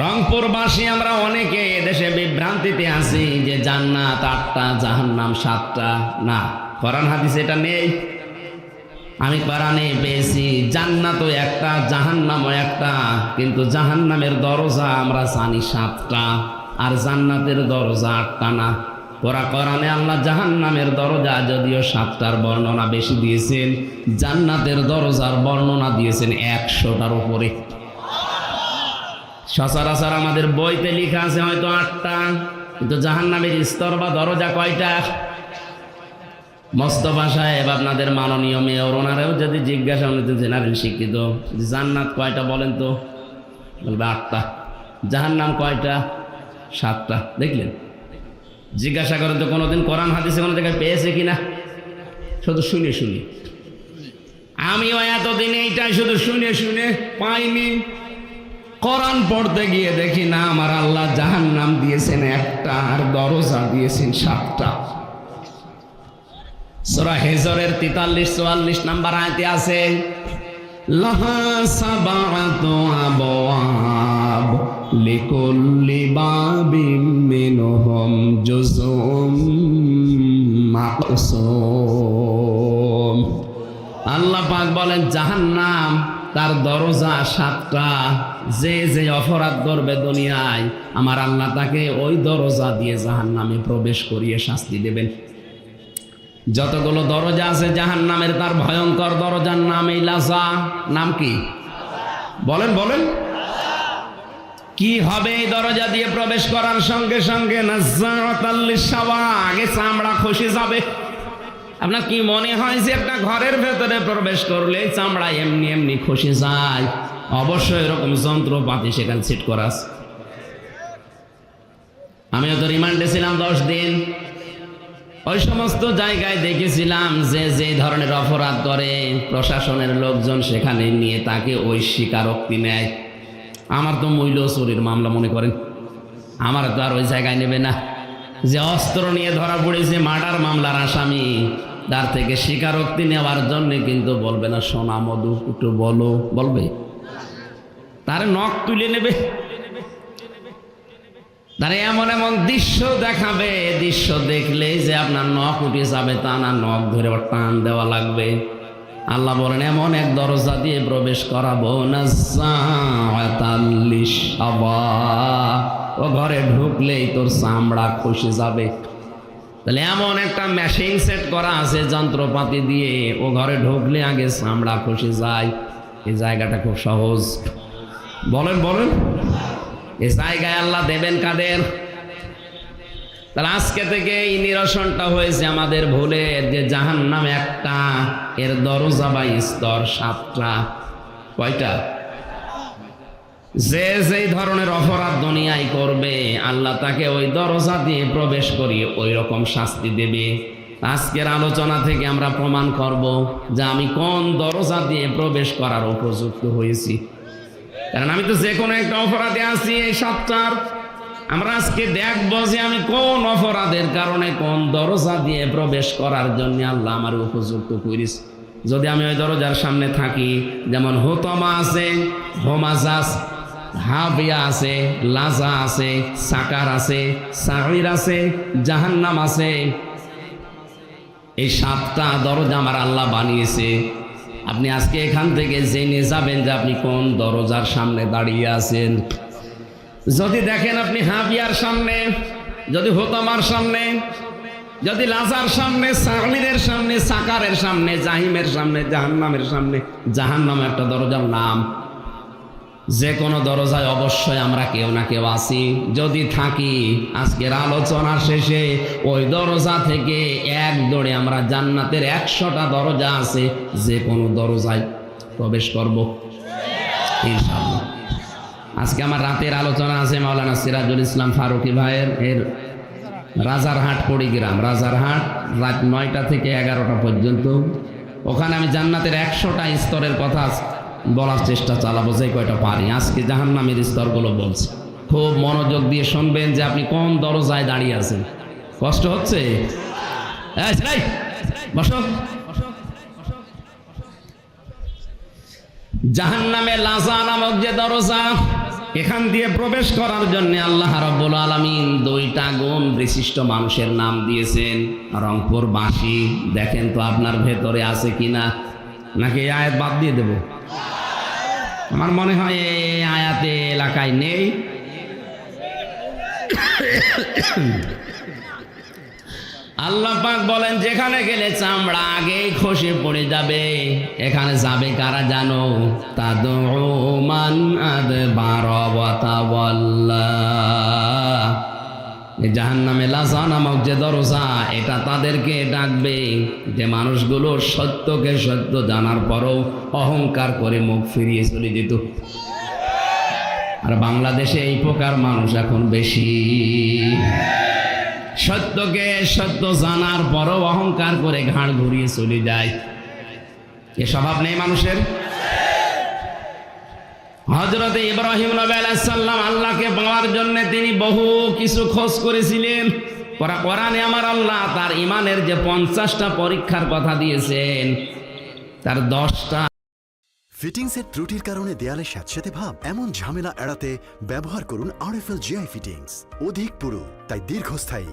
রংপুরবাসী, আমরা অনেকে এদেশে বিভ্রান্তিতে আছি যে জান্নাত আটটা, জাহান্নাম সাতটা। না, কোরআন হাদিস এটা নেই। আমি কোরআনে পেয়েছি, জান্নাতও একটা, জাহান্নামও একটা, কিন্তু জাহান্নামের দরজা আমরা জানি সাতটা, আর জান্নাতের দরজা আটটা না। ওরা কোরআনে আল্লাহ জাহান্নামের দরজা যদিও সাতটার বর্ণনা বেশি দিয়েছেন, জান্নাতের দরজার বর্ণনা দিয়েছেন একশোটার উপরে। সচরাচর আমাদের বইতে লেখা আছে হয়তো আটটা, কিন্তু জাহান্নামের স্তর বা দরজা কয়টা? মোস্তফা সাহেব আপনাদের মাননীয় মেয়র ওনারাও যদি জিজ্ঞাসা উনি জেনারেল শিক্ষিত জান্নাত কয়টা বলেন তো? বলবে আটটা, জাহান্নাম কয়টা? সাতটা, দেখলেন? জিজ্ঞাসা করেন তো কোনোদিন কোরআন হাদিসে কোনো জায়গায় পেয়েছে কিনা? শুধু শুনে শুনে। আমিও এতদিন এইটাই শুধু শুনে শুনে পাইনি। কোরআন পড়তে গিয়ে দেখি, না, আমার আল্লাহ জাহান নাম দিয়েছেন একটা আর দরজা দিয়েছেন সাতটা। সোরা হেজরের তেতাল্লিশ, চুয়াল্লিশ নাম্বার আয়তে আছে আল্লাহ পাক বলেন, জাহান্নাম তার দরজা সাতটা যে যে অপরাধ করবে দুনিয়ায়, আমার আল্লাহ তাকে ওই দরজা দিয়ে জাহান্নামে প্রবেশ করিয়ে শাস্তি দেবেন। যতগুলো দরজা আছে জাহান্নামের, তার ভয়ঙ্কর দরজার নাম এই লাজা। নাম কি? বলেন বলেন। কি হবে এই দরজা দিয়ে প্রবেশ করার সঙ্গে সঙ্গে? আগে চামড়া খসে যাবে। আপনার কি মনে হয় যে একটা ঘরের ভেতরে প্রবেশ করলে চামড়া এমনি এমনি খসে যায়? অবশ্যই এরকম যন্ত্রপাতি সেখানে সেট করা আছে। আমিও তো রিমান্ডে ছিলাম দশ দিন। ওই সমস্ত জায়গায় দেখেছিলাম যে যে ধরনের অপরাধ করে প্রশাসনের লোকজন সেখানে নিয়ে তাকে ওই স্বীকারোক্তি নেয়। আমার তো মূল্য চুরির মামলা, মনে করেন। আমার তো আর ওই জায়গায় নেবে না। যে অস্ত্র নিয়ে ধরা পড়েছে, মার্ডার মামলার আসামি, তার থেকে স্বীকারোক্তি নেওয়ার জন্য কিন্তু বলবে না, সোনা মধু, একটু বলো, বলবে? তার নখ তুলে নেবে। তারা এমন এমন দৃশ্য দেখাবে, দৃশ্য দেখলে যে আপনার নখ উঠে যাবে, তা না নখ ধরে টান দেওয়া লাগবে। আল্লাহ বলেন, এমন এক দরজা দিয়ে প্রবেশ করাবো না ও ঘরে ঢুকলেই তোর চামড়া খসে যাবে। তাহলে এমন একটা মেশিন সেট করা আছে, যন্ত্রপাতি দিয়ে ও ঘরে ঢুকলে আগে চামড়া খসে যায়। এই জায়গাটা খুব সহজ। বলেন বলেন। এই জায়গায় আল্লাহ দেবেন কাদের? তাহলে আজকে থেকে এই নিরসনটা হয়েছে আমাদের ভুলের যে জাহান নাম একটা, এর দরজা বা স্তর সাতটা। কয়টা? যে যেই ধরনের অপরাধ দুনিয়ায় করবে, আল্লাহ তাকে ওই দরজা দিয়ে প্রবেশ করিয়ে ওই রকম শাস্তি দেবে। আজকের আলোচনা থেকে আমরা প্রমাণ করব যে আমি কোন দরজা দিয়ে প্রবেশ করার উপযুক্ত হয়েছি। কারণ আমি তো যে কোনো একটা অপরাধে আছি এই সাতটার আমরা আজকে দেখব যে আমি কোন অপরাধের কারণে কোন দরজা দিয়ে প্রবেশ করার জন্য আল্লাহ আমার উপযুক্ত করিস যদি আমি ওই দরজার সামনে থাকি, যেমন হোতমা আছে হোমাজাস হাবিয়া আছে, লাজা আছে, সাকার আছে সাহির আছে, জাহান্নাম আছে। এই সাতটা দরজা আমার আল্লাহ বানিয়েছে। আপনি আজকে এখান থেকে জেনে যাবেন যে আপনি কোন দরজার সামনে দাঁড়িয়ে আছেন। যদি দেখেন আপনি হাফিয়ার সামনে, যদি হোতামার সামনে, যদি লাজার সামনে সাকলিদের সামনে, সাকারের সামনে, জাহিমের সামনে, জাহান্নামের সামনে জাহান্নাম একটা দরজার নাম। যে কোনো দরজায় অবশ্যই আমরা কেউ না কেউ আছি। যদি থাকি, আজকের আলোচনা শেষে ওই দরজা থেকে এক দৌড়ে আমরা জান্নাতের একশোটা দরজা আছে, যে কোনো দরজায় প্রবেশ করব। আজকে আমার রাতের আলোচনা আছে মাওলানা সিরাজুল ইসলাম ফারুকি ভাইয়ের, এর রাজারহাট পড়িগ্রাম রাজারহাট রাত নয়টা থেকে এগারোটা পর্যন্ত। ওখানে আমি জান্নাতের একশোটা স্তরের কথা বলার চেষ্টা চালাবো, যে কয়টা পারি। আজকে জাহান্নামের স্তরগুলো বলছে। খুব মনোযোগ দিয়ে শুনবেন যে আপনি কোন দরজায় দাঁড়িয়ে আছেন। কষ্ট হচ্ছে? বসো। জাহান্নামে লাজা নামক যে দরজা, এখান দিয়ে প্রবেশ করার জন্য আল্লাহ রব্বুল আলমিন দুইটা গুণ বিশিষ্ট মানুষের নাম দিয়েছেন। রংপুর বাসী দেখেন তো আপনার ভেতরে আছে কিনা। নাকি আয়াত বাদ দিয়ে দেব? আমার মনে হয় এই আয়াতে এলাকায় নেই। আল্লাহ পাক বলেন, যেখানে গেলে চামড়া আগেই খসে পড়ে যাবে। এখানে যাবে কারা জানো? তাদমান আদ জাহান নামে লাসা নামক যে দরজা, এটা তাদেরকে ডাকবে। যে মানুষগুলো সত্যকে সত্য জানার পরও অহংকার করে মুখ ফিরিয়ে চলে যেত। আর বাংলাদেশে এই প্রকার মানুষ এখন বেশি। সত্যকে সত্য জানার পরও অহংকার করে ঘাড় ঘুরিয়ে চলে যায়। এ স্বভাব নেই মানুষের? হজরত ইব্রাহিম নবী আলাইসাল্লাম আল্লাহকে পাওয়ার জন্য তিনি বহু কিছু খোঁজ করেছিলেন। কোরআনে আমার আল্লাহ তার ইমানের যে পঞ্চাশটা পরীক্ষার কথা দিয়েছেন, তার দশটা ফিটিংসের ত্রুটির কারণে দেয়ালে স্যাঁতস্যাঁতে ভাব, এমন ঝামেলা এড়াতে ব্যবহার করুন আরএফএল জিআই ফিটিংস। অধিক পুরু, তাই দীর্ঘস্থায়ী।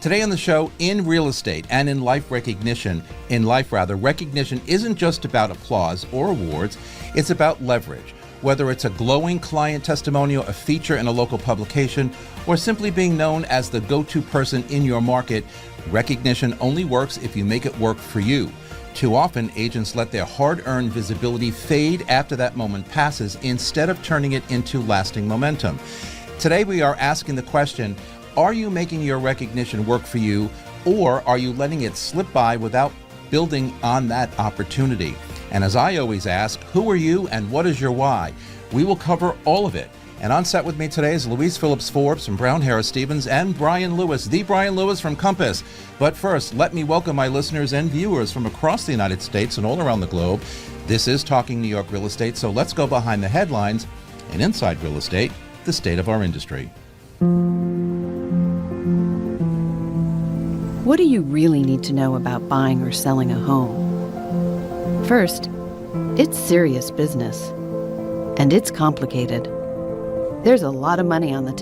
Today on the show, in real estate and in life recognition, in life rather, recognition isn't just about applause or awards, it's about leverage. Whether it's a glowing client testimonial, a feature in a local publication, or simply being known as the go to person in your market, recognition only works if you make it work for you. Too often, agents let their hard earned visibility fade after that moment passes instead of turning it into lasting momentum. Today, we are asking the question Are you making your recognition work for you, or are you letting it slip by without building on that opportunity? And as I always ask, who are you and what is your why? We will cover all of it. And on set with me today is Louise Phillips Forbes from Brown Harris Stevens and Brian Lewis, the Brian Lewis from Compass. But first, let me welcome my listeners and viewers from across the United States and all around the globe. This is Talking New York Real Estate, so let's go behind the headlines and inside real estate, the state of our industry. What do you really need to know about buying or selling a home? First, it's serious business. And it's complicated. There's a lot of money on the table.